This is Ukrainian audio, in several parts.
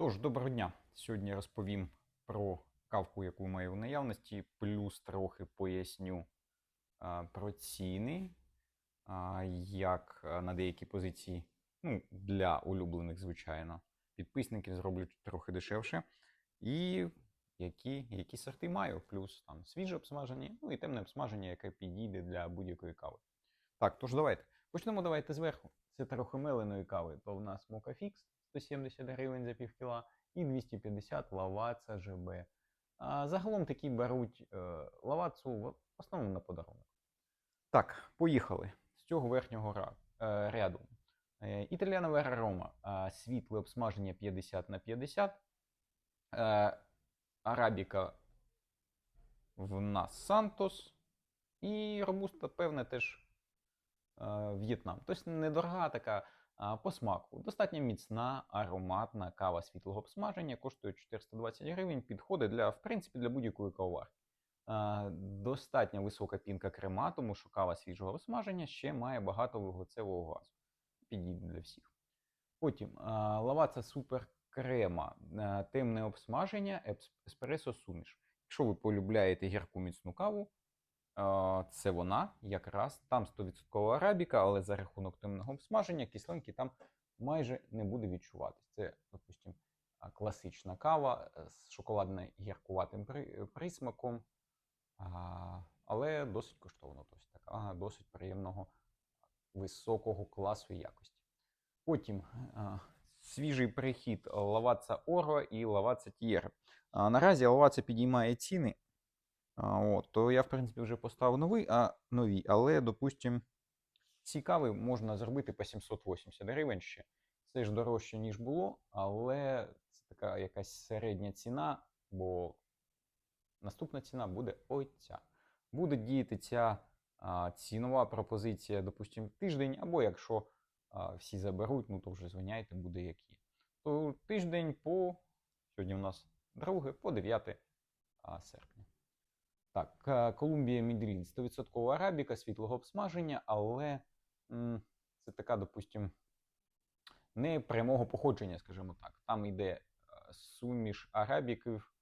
Тож, доброго дня. Сьогодні розповім про кавку, яку маю в наявності, плюс трохи поясню а, про ціни, а, як на деякі позиції, ну, для улюблених, звичайно, підписників зроблю трохи дешевше. І які, які сорти маю, плюс там свіже обсмаження, ну і темне обсмаження, яке підійде для будь-якої кави. Так, тож давайте. Почнемо давайте зверху. Це трохи меленої кави, то в нас Fix 170 гривень за пів кіла і 250 лаваца ЖБ. А загалом такі беруть е, лавацу в основному на подарунок. Так, поїхали з цього верхнього ра- е, ряду. Е, Італіана Рома, а, світле обсмаження 50 на 50. Е, Арабіка в нас Сантос. І робуста, певне, теж е, В'єтнам. Тобто недорога така по смаку. Достатньо міцна, ароматна кава світлого обсмаження, коштує 420 гривень, підходить для, в принципі, для будь-якої кавоварки. Достатньо висока пінка крема, тому що кава свіжого обсмаження ще має багато вуглецевого газу. Підійде для всіх. Потім а, лаваца супер крема, темне обсмаження, еспресо суміш. Якщо ви полюбляєте гірку міцну каву, це вона якраз там 100% арабіка, але за рахунок темного обсмаження кислинки там майже не буде відчуватись. Це, допустим, а, класична кава е, з шоколадно-гіркуватим присмаком, але досить коштовно. Така досить приємного високого класу якості. Потім свіжий перехід лаваца Оро і лаваца Тієр. Наразі лаваца підіймає ціни. От, то я, в принципі, вже поставив новий, а, нові, але, допустим, ці кави можна зробити по 780 гривень ще. Це ж дорожче, ніж було, але це така якась середня ціна, бо наступна ціна буде ось ця. Буде діяти ця а, цінова пропозиція, допустим, тиждень, або якщо а, всі заберуть, ну то вже звиняйте, буде як є. То тиждень по сьогодні у нас 2 по 9 серпня. Так, е, Колумбія Мідрін 100% арабіка, світлого обсмаження, але м, це така, допустим, не прямого походження, скажімо так. Там йде е, суміш арабіків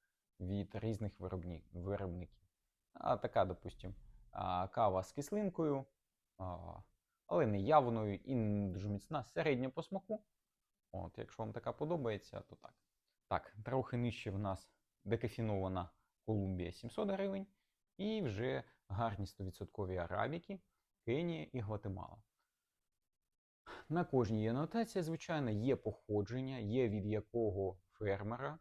від різних виробні- виробників. А така, допустим, кава з кислинкою, але не явною і не дуже міцна, середня по смаку. От, якщо вам така подобається, то так. Так, трохи нижче в нас декафінована Колумбія 700 гривень. І вже гарні 100% арабіки, Кенія і Гватемала. На кожній є анотація, звичайно, є походження, є від якого фермера.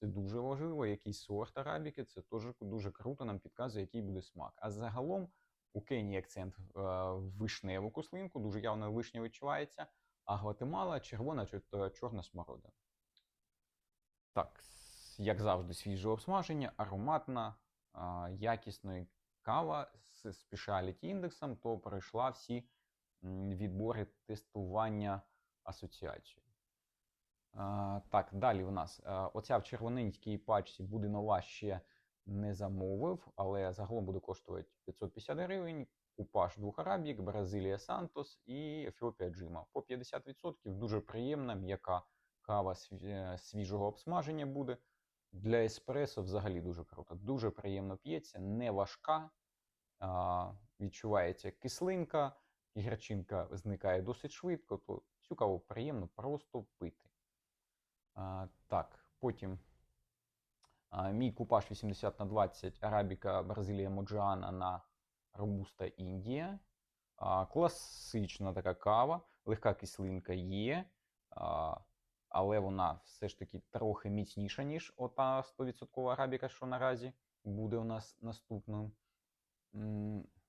Це дуже важливо, який сорт арабіки, це теж дуже круто, нам підказує, який буде смак. А загалом у Кенії акцент е, в вишневу кислинку, дуже явно вишня відчувається, а Гватемала червона чи чорна смородина. Так, як завжди, свіже обсмаження, ароматна, якісної кава з спешаліті індексом, то пройшла всі відбори тестування асоціацією. Так, далі в нас оця в червоненькій пачці буде нова ще не замовив, але загалом буде коштувати 550 гривень. Купаж двох арабік, Бразилія Сантос і Ефіопія Джима. По 50% дуже приємна, м'яка кава свіжого обсмаження буде. Для еспресо взагалі дуже круто. Дуже приємно п'ється, не важка, а, відчувається кислинка, гірчинка зникає досить швидко, то цю каву приємно просто пити. А, так, потім а, мій купаж 80 на 20 Арабіка Бразилія Моджіана на Робуста Індія. А, класична така кава, легка кислинка є. А, але вона все ж таки трохи міцніша, ніж ота 100% арабіка, що наразі буде у нас наступним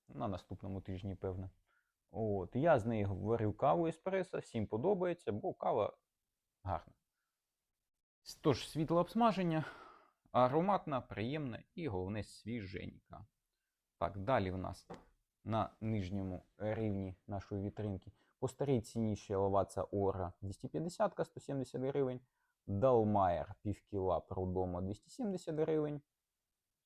на наступному тижні, певне. От, я з неї варю каву еспресо, всім подобається, бо кава гарна. Тож, світло обсмаження, ароматна, приємна і головне свіженька. Так, далі в нас на нижньому рівні нашої вітринки по старій ціні ще лаваца Ора 250 170 гривень. Далмайер півкіла продома 270 гривень.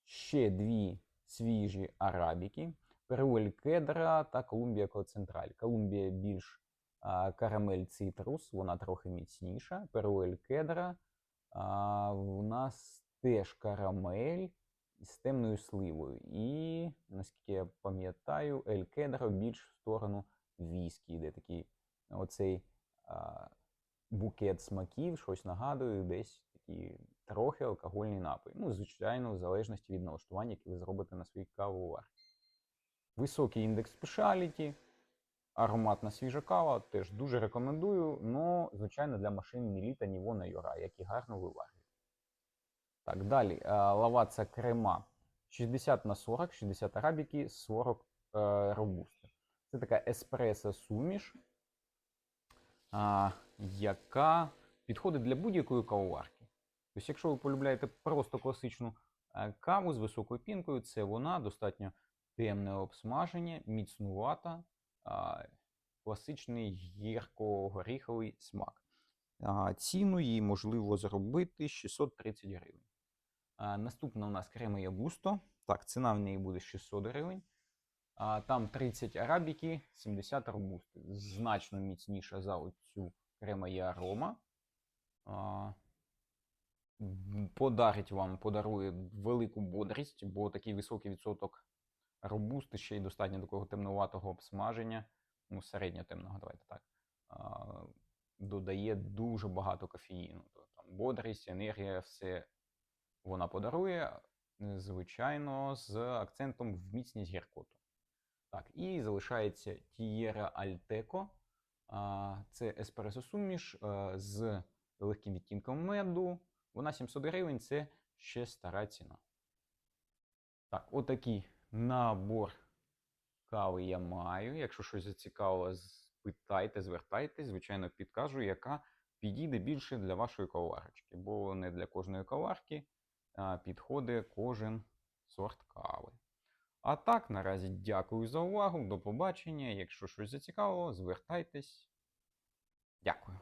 Ще дві свіжі арабіки. Перуель Кедра та Колумбія Коцентраль. Колумбія більш а, карамель цитрус, вона трохи міцніша. Перуель Кедра А, у нас теж карамель з темною сливою. І, наскільки я пам'ятаю, Ель Кедро більш в сторону віскі, де такий оцей а, букет смаків, щось нагадує, десь такий трохи алкогольний напій. Ну, звичайно, в залежності від налаштування, яке ви зробите на своїй кавоварці. Високий індекс спешаліті, ароматна свіжа кава, теж дуже рекомендую, але, звичайно, для машин ні літа, ні вона юра, які гарно виварюють. Так, далі. Лаваца крема 60 на 40, 60 арабіки, 40 е, робусти. Це така еспресо суміш, а, яка підходить для будь-якої кавоварки. Тобто, якщо ви полюбляєте просто класичну е, каву з високою пінкою, це вона достатньо темне обсмаження, міцнувата, класичний гірко-горіховий смак. Ціну її можливо зробити 630 гривень. Наступна у нас крема Ягусто. Так, ціна в неї буде 600 гривень. А, там 30 арабіки, 70 робусти. Значно міцніша за оцю крема є арома. А, подарить вам, подарує велику бодрість, бо такий високий відсоток робусти ще й достатньо такого темнуватого обсмаження, ну, середньо темного, давайте так. А, додає дуже багато кофеїну. Там, бодрість, енергія, все вона подарує, е, звичайно, з акцентом в міцність гіркоту. Так, і залишається Тієра Альтеко. Це еспресо суміш е, з легким відтінком меду. Вона 700 гривень, це ще стара ціна. Так, отакий набор кави я маю. Якщо щось зацікавило, спитайте, звертайтесь. Звичайно, підкажу, яка підійде більше для вашої кавоварочки, бо не для кожної каварки підходить кожен сорт кави. А так, наразі дякую за увагу. До побачення. Якщо щось зацікавило, звертайтесь. Дякую.